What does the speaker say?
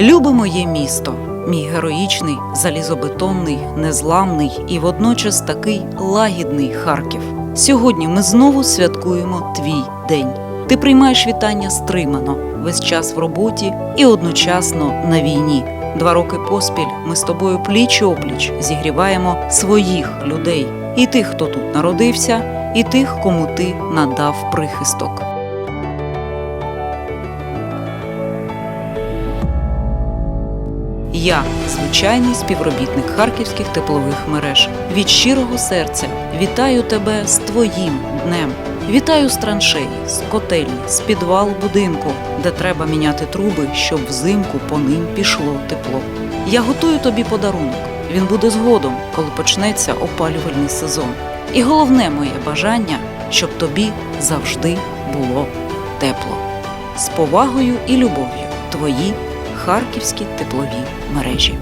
Любе моє місто, мій героїчний, залізобетонний, незламний і водночас такий лагідний Харків. Сьогодні ми знову святкуємо твій день. Ти приймаєш вітання стримано, весь час в роботі і одночасно на війні. Два роки поспіль ми з тобою пліч опліч зігріваємо своїх людей, і тих, хто тут народився, і тих, кому ти надав прихисток. Я звичайний співробітник харківських теплових мереж. Від щирого серця вітаю тебе з твоїм днем. Вітаю з траншеї, з котельні, з підвалу будинку, де треба міняти труби, щоб взимку по ним пішло тепло. Я готую тобі подарунок. Він буде згодом, коли почнеться опалювальний сезон. І головне моє бажання, щоб тобі завжди було тепло. З повагою і любов'ю твої харківські теплові мережі.